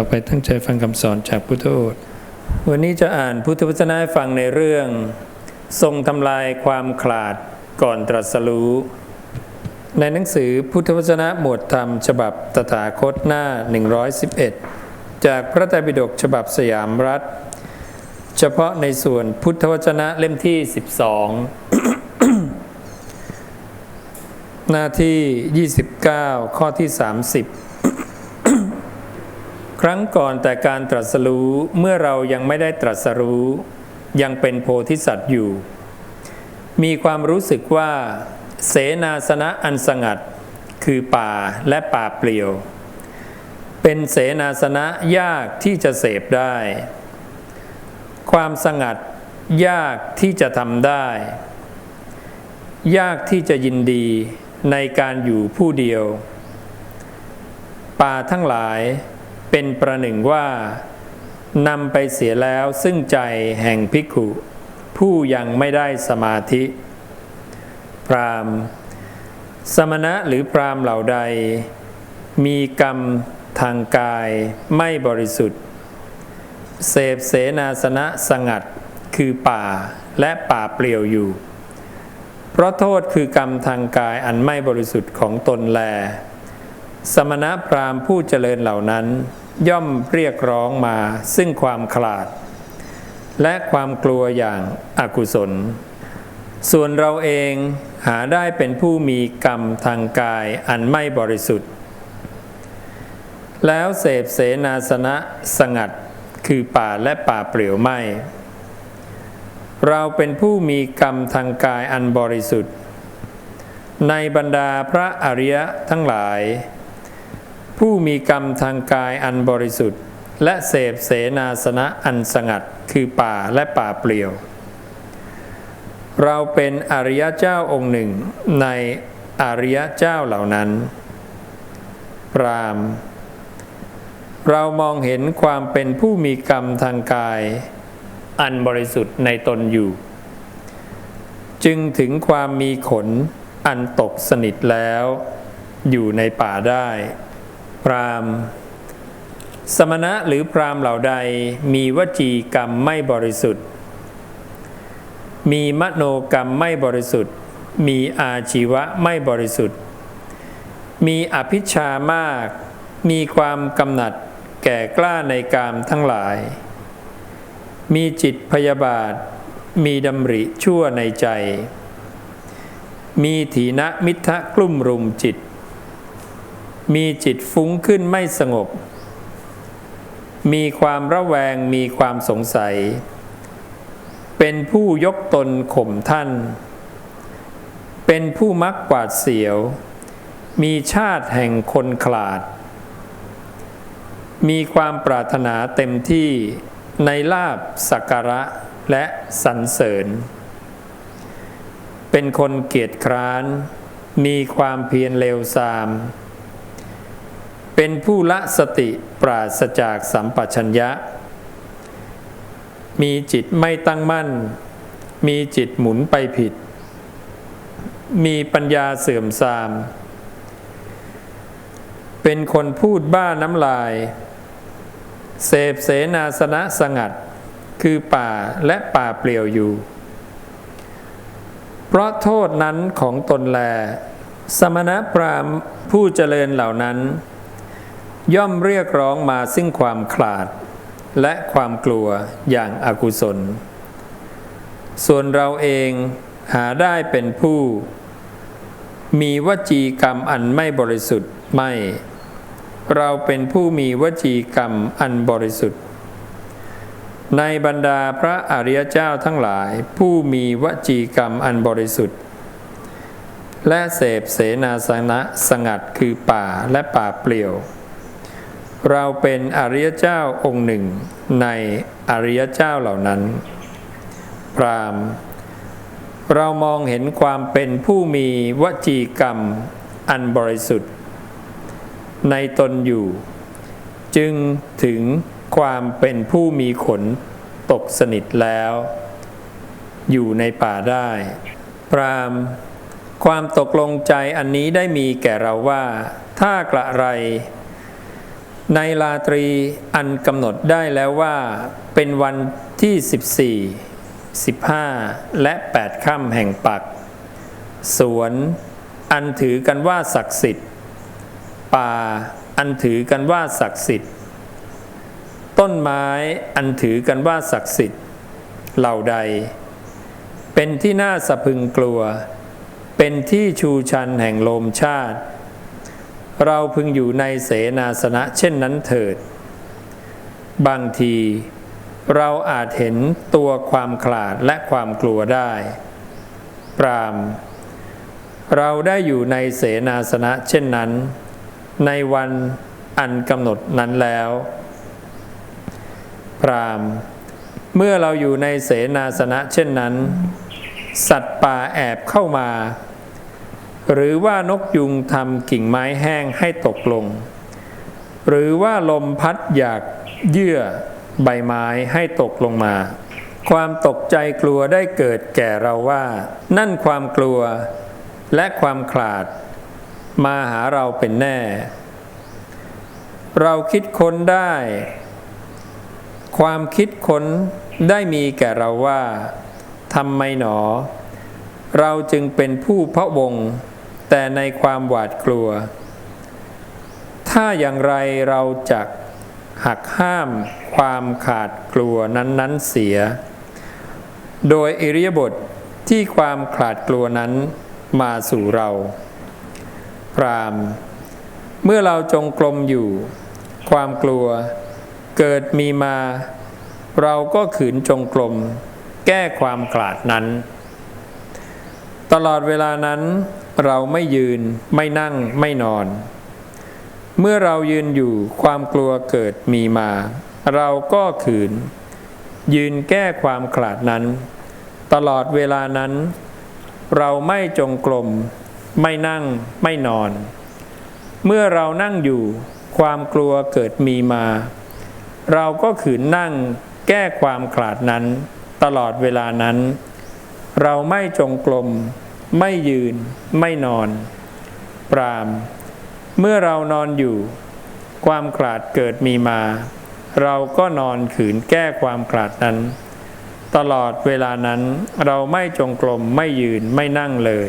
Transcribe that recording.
ต่อไปตั้งใจฟังคำสอนจากพุทธโอษฐ์วันนี้จะอ่านพุทธวจนะให้ฟังในเรื่อง ทรงทำลายความขลาดก่อนตรัสรู้ ในหนังสือพุทธวจนะหมวดธรรม ฉบับตถาคตหน้า 111 จากพระไตรปิฎกฉบับสยามรัฐ เฉพาะในส่วนพุทธวจนะเล่มที่ 12 หน้าที่ 29 ข้อที่ 30 ครั้งก่อนแต่การตรัสรู้เมื่อเรายังไม่ได้ตรัสรู้ ยังเป็นโพธิสัตว์อยู่ มีความรู้สึกว่า เสนาสนะอันสงัด คือป่าและป่าเปลี่ยว เป็นเสนาสนะยากที่จะเสพได้ ความสงัดยากที่จะทำได้ ยากที่จะยินดีในการอยู่ผู้เดียว ป่าทั้งหลาย เป็นประหนึ่งว่านำไปเสียแล้วซึ่งใจแห่งภิกขุผู้ยังไม่ได้สมาธิ พรามสมณะหรือพรามเหล่าใด มีกรรมทางกายไม่บริสุทธิ์ เสพเสนาสนะสงัดคือป่าและป่าเปลี่ยวอยู่ เพราะโทษคือกรรมทางกายอันไม่บริสุทธิ์ของตนแล สมณพราหมณ์ผู้เจริญเหล่านั้น ย่อมเรียกร้องมาซึ่งความขลาด และความกลัวอย่างอากุศล ส่วนเราเองหาได้เป็นผู้มีกรรมทางกายอันไม่บริสุทธิ์ แล้วเสพเสนาสนะสงัดคือป่าและป่าเปลี่ยวไหมเราเป็นผู้มีกรรมทางกายอันบริสุทธิ์ ในบรรดาพระอริยะทั้งหลาย ผู้มีกรรมทางกายอันบริสุทธิ์ และเสพเสนาสนะอันสงัดคือป่าและป่าเปลี่ยว เราเป็นอริยเจ้าองค์หนึ่งในอริยเจ้าเหล่านั้นพรามเรามองเห็นความเป็นผู้มีกรรมทางกาย อันบริสุทธิ์ในตนอยู่ จึงถึงความมีขนอันตกสนิทแล้ว อยู่ในป่าได้ พรามสมณะหรือพรามเหล่าใดมีวจีกรรมไม่บริสุทธิ์ มีมโนกรรมไม่บริสุทธิ์ มีอาชีวะไม่บริสุทธิ์ มีอภิชามาก มีความกำหนัดแก่กล้าในกามทั้งหลาย มีจิตพยาบาท มีดำริชั่วในใจ มีถีนมิทะกลุ่มรุมจิต มีจิตฟุ้งขึ้นไม่สงบ มีความระแวงมีความสงสัย เป็นผู้ยกตนข่มท่าน เป็นผู้มักกวาดเสียว มีชาติแห่งคนขลาด มีความปรารถนาเต็มที่ในลาบสักการะและสรรเสริญ เป็นคนเกียจคร้าน มีความเพียรเลวทราม เป็นผู้ละสติปราศจากสัมปชัญญะ มีจิตไม่ตั้งมั่น มีจิตหมุนไปผิด มีปัญญาเสื่อมทราม เป็นคนพูดบ้าน้ำลาย เสพเสนาสนะสงัด คือป่าและป่าเปลี่ยวอยู่ เพราะโทษนั้นของตนแล สมณพราหมณ์ผู้เจริญเหล่านั้น ย่อมเรียกร้องมาซึ่งความขลาด และความกลัวอย่างอากุศล ส่วนเราเองหาได้เป็นผู้ มีวจีกรรมอันไม่บริสุทธิ์ไม่ เราเป็นผู้มีวจีกรรมอันบริสุทธิ์ ในบรรดาพระอริยเจ้าทั้งหลายผู้มีวจีกรรมอันบริสุทธิ์ และเสพเสนาสนะสงัดคือป่าและป่าเปลี่ยว เราเป็นอริยเจ้าองค์หนึ่ง ในอริยเจ้าเหล่านั้น พรามเรามองเห็นความเป็นผู้มีวจีกรรมอันบริสุทธิ์ ในตนอยู่ จึงถึงความเป็นผู้มีขนตกสนิทแล้ว อยู่ในป่าได้ พรามความตกลงใจอันนี้ได้มีแก่เราว่า ถ้ากระไร ในราตรีอันกำหนดได้แล้วว่า เป็นวันที่ 14 15 และ 8ค่ำแห่งปัก สวนอันถือกันว่าศักดิ์สิทธิ์ ป่าอันถือกันว่าศักดิ์สิทธิ์ ต้นไม้อันถือกันว่าศักดิ์สิทธิ์ เหล่าใด เป็นที่น่าสะพึงกลัว เป็นที่ชูชันแห่งโลมชาติ เราพึงอยู่ในเสนาสนะเช่นนั้นเถิด บางที เราอาจเห็นตัวความขลาดและความกลัวได้ ปราม เราได้อยู่ในเสนาสนะเช่นนั้น ในวันอันกำหนดนั้นแล้วพราม เมื่อเราอยู่ในเสนาสนะเช่นนั้น สัตว์ป่าแอบเข้ามา หรือว่านกยุงทำกิ่งไม้แห้งให้ตกลง หรือว่าลมพัดอยากเยื่อใบไม้ให้ตกลงมา ความตกใจกลัวได้เกิดแก่เราว่า นั่นความกลัวและความขลาด มาหาเราเป็นแน่ เราคิดค้นได้ ความคิดค้นได้มีแก่เราว่าทำไมหนอ เราจึงเป็นผู้พระวงศ์ แต่ในความหวาดกลัว ถ้าอย่างไรเราจะหักห้ามความขาดกลัวนั้นๆเสีย โดยอิริยาบถทที่ความขาดกลัวนั้นมาสู่เรา พรามเมื่อเราจงกลมอยู่ ความกลัวเกิดมีมา เราก็ขืนจงกลม แก้ความกลาดนั้น ตลอดเวลานั้น เราไม่ยืนไม่นั่งไม่นอน เมื่อเรายืนอยู่ความกลัวเกิดมีมา เราก็ขืน ยืนแก้ความขลาดนั้น ตลอดเวลานั้น เราไม่จงกลม ไม่นั่งไม่นอน เมื่อเรานั่งอยู่ความกลัวเกิดมีมา เราก็ขืนนั่งแก้ความขลาดนั้น ตลอดเวลานั้น เราไม่จงกลม ไม่ยืน ไม่นอน ปราม เมื่อเรานอนอยู่ ความกลาดเกิดมีมา เราก็นอนขืนแก้ความกลาดนั้น ตลอดเวลานั้นเราไม่จงกลมไม่ยืนไม่นั่งเลย